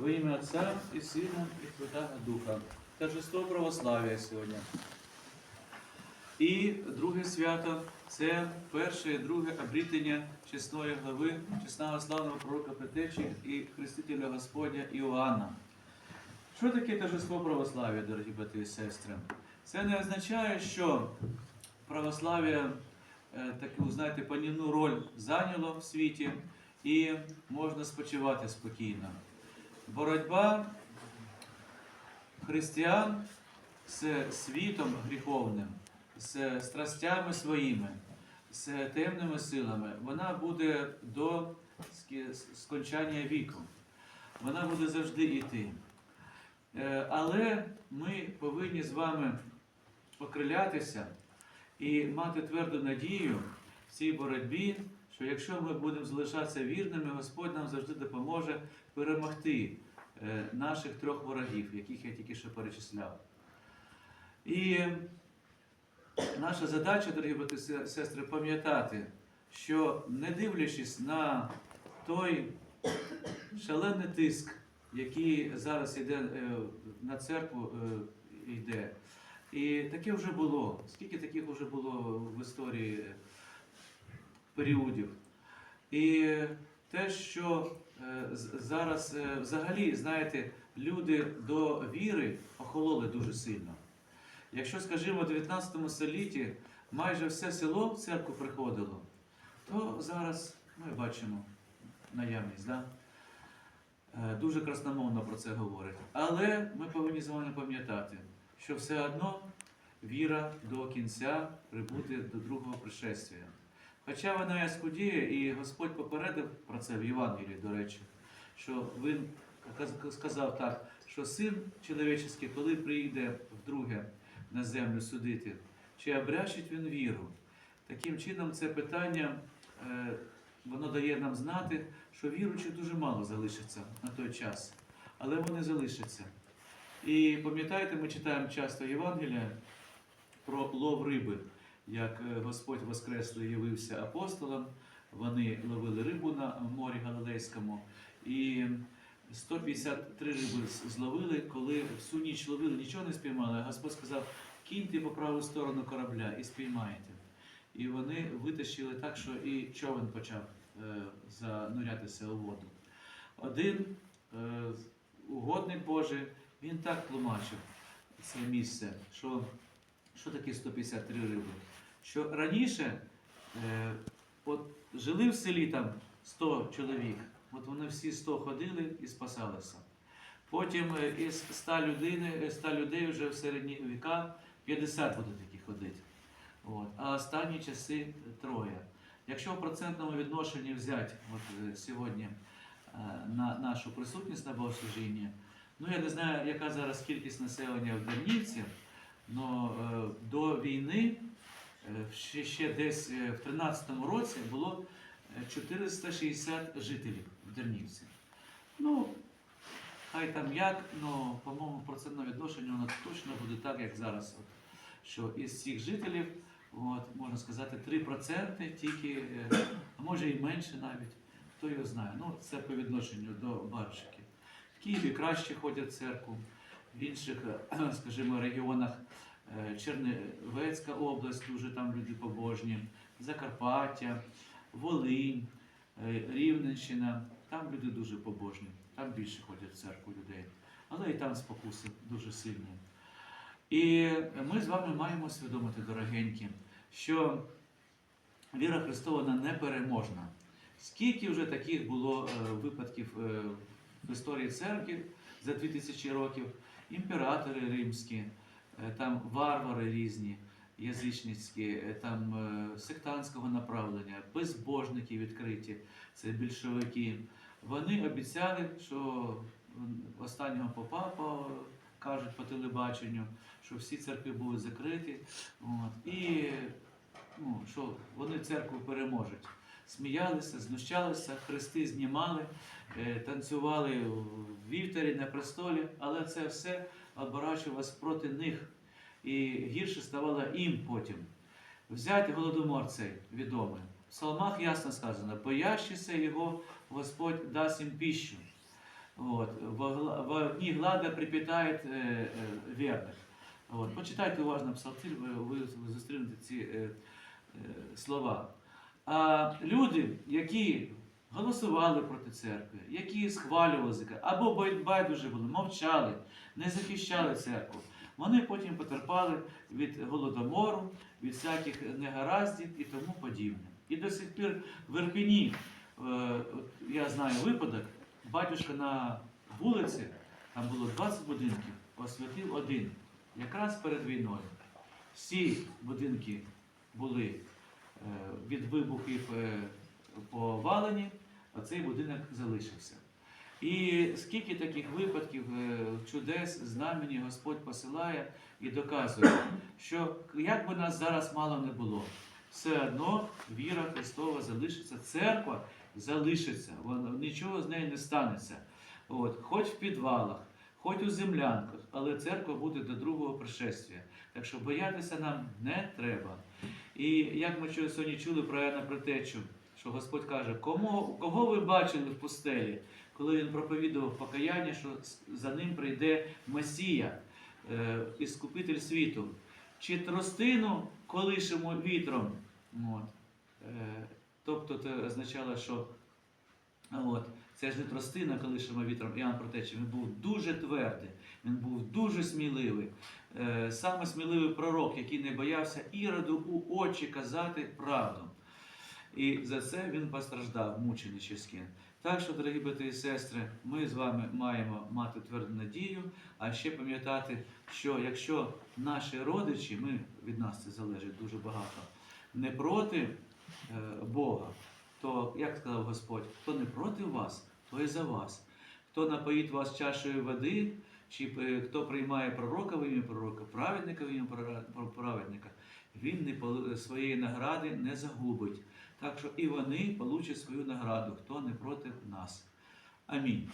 Во ім'я Отця і Сина, і Святого Духа. Торжество православ'я сьогодні. І друге свято це перше і друге обрітення чесної глави, чесного славного пророка Петечі і Хрестителя Господня Іоанна. Що таке торжество православ'я, дорогі брати і сестри? Це не означає, що православ'я е, таку, знаєте, панівну роль зайняло в світі і можна спочивати спокійно. Боротьба християн з світом гріховним, з страстями своїми, з темними силами, вона буде до скончання віку. Вона буде завжди йти. Е, Але ми повинні з вами окрилятися і мати тверду надію в цій боротьбі, що якщо ми будемо залишатися вірними, Господь нам завжди допоможе перемогти наших трьох ворогів, яких я тільки що перечисляв. І наша задача, дорогі брати і сестри, пам'ятати, що не дивлячись на той шалений тиск, який зараз йде е, на церкву, е, йде. І таке вже було. Скільки таких вже було в історії періодів. І те, що е, зараз е, взагалі, знаєте, люди до віри охололи дуже сильно. Якщо, скажімо, в 19 столітті майже все село в церкву приходило, то зараз ми бачимо наявність. Да? Е, Дуже красномовно про це говорить. Але ми повинні з вами пам'ятати, що все одно віра до кінця прибути до другого пришестя. Хоча вона і скудіє, і Господь попередив про це в Євангелії, до речі, що він сказав так, що син чоловічий, коли прийде вдруге на землю судити, чи обрящить він віру. Таким чином, це питання е, воно дає нам знати, що віруючих дуже мало залишиться на той час, але вони залишаться. І пам'ятаєте, ми читаємо часто Євангелія про лов риби, як е, Господь Воскреслий явився апостолам, вони ловили рибу на морі Галилейському, і 153 риби зловили, коли всю ніч ловили, нічого не спіймали, а Господь сказав, кіньте по праву сторону корабля і спіймаєте. І вони витащили так, що і човен почав е, занурятися у воду. Один е, угодник Божий, він так тлумачив це місце, що, що таке 153 риби. Що раніше е, от жили в селі там 100 чоловік, от вони всі 100 ходили і спасалися. Потім е, із 100 людей, 100 людей вже в середні віка 50 буде такі ходити. От. А останні часи троє. Якщо в процентному відношенні взяти от, е, сьогодні е, на нашу присутність на богослужінні, ну я не знаю, яка зараз кількість населення в Дернівці, але до війни ще, ще десь е, в 13-му році було е, 460 жителів в Дернівці. Ну, хай там як, але, по-моєму, в процентному відношенні воно точно буде так, як зараз. От, що із цих жителів, от, можна сказати, 3% тільки, е, а може і менше навіть, хто його знає. Ну, це по відношенню до барщиків. В Києві краще ходять в церкву, в інших, е, скажімо, регіонах е, Чернівецька область, дуже там люди побожні, Закарпаття, Волинь, е, Рівненщина, там люди дуже побожні, там більше ходять в церкву людей. Але і там спокуси дуже сильні. І ми з вами маємо усвідомити, дорогенькі, що віра Христова вона непереможна. Скільки вже таких було е, випадків е, в історії церкви за 2000 років, імператори римські, е, там варвари різні, язичницькі, е, там е, сектантського направлення, безбожники відкриті, це більшовики. Вони обіцяли, що останнього попа по- кажуть по телебаченню, що всі церкви будуть закриті. От, і ну, що вони церкву переможуть. Сміялися, знущалися, хрести знімали, е, танцювали в вівтарі на престолі, але це все оборачувалось проти них. І гірше ставало їм потім. Взяти голодомор цей відомий. В псалмах ясно сказано, боящийся його Господь дасть їм піщу. Вот. Во, гла- во одни глада припитает э, э, верных. От. Почитайте уважно псалтир, ви, ви, ви зустрінете ці е, е, слова. А люди, які голосували проти церкви, які схвалювали або байдуже були, мовчали, не захищали церкву, вони потім потерпали від голодомору, від всяких негараздів і тому подібне. І до сих пір в Ірпіні, е, я знаю випадок, батюшка на вулиці, там було 20 будинків, освятив один, якраз перед війною. Всі будинки були е, від вибухів е, повалені, а цей будинок залишився. І скільки таких випадків, е, чудес, знамені Господь посилає і доказує, що як би нас зараз мало не було, все одно віра Христова залишиться, церква залишиться, вона, нічого з нею не станеться. От, хоч в підвалах, хоч у землянках, але церква буде до другого пришестя. Так що боятися нам не треба. І як ми сьогодні чули про Яна Протечу, що Господь каже, кому, кого ви бачили в пустелі, коли він проповідував покаяння, що за ним прийде Месія, е, іскупитель світу, чи тростину колишемо вітром. От. Е, тобто це означало, що От. Це ж не тростина колишима вітром Іоанн Протечі. Він був дуже твердий, він був дуже сміливий. Е, саме сміливий пророк, який не боявся іроду у очі казати правду. І за це він постраждав, мученичівським. Так що, дорогі брати і сестри, ми з вами маємо мати тверду надію, а ще пам'ятати, що якщо наші родичі, ми від нас це залежить дуже багато, не проти е, Бога, то, як сказав Господь, хто не проти вас, то і за вас. Хто напоїть вас чашею води, чи е, хто приймає пророка в ім'я пророка, праведника в ім'я праведника, він не своєї награди не загубить. Так що і вони получать свою награду, хто не проти нас. Амінь.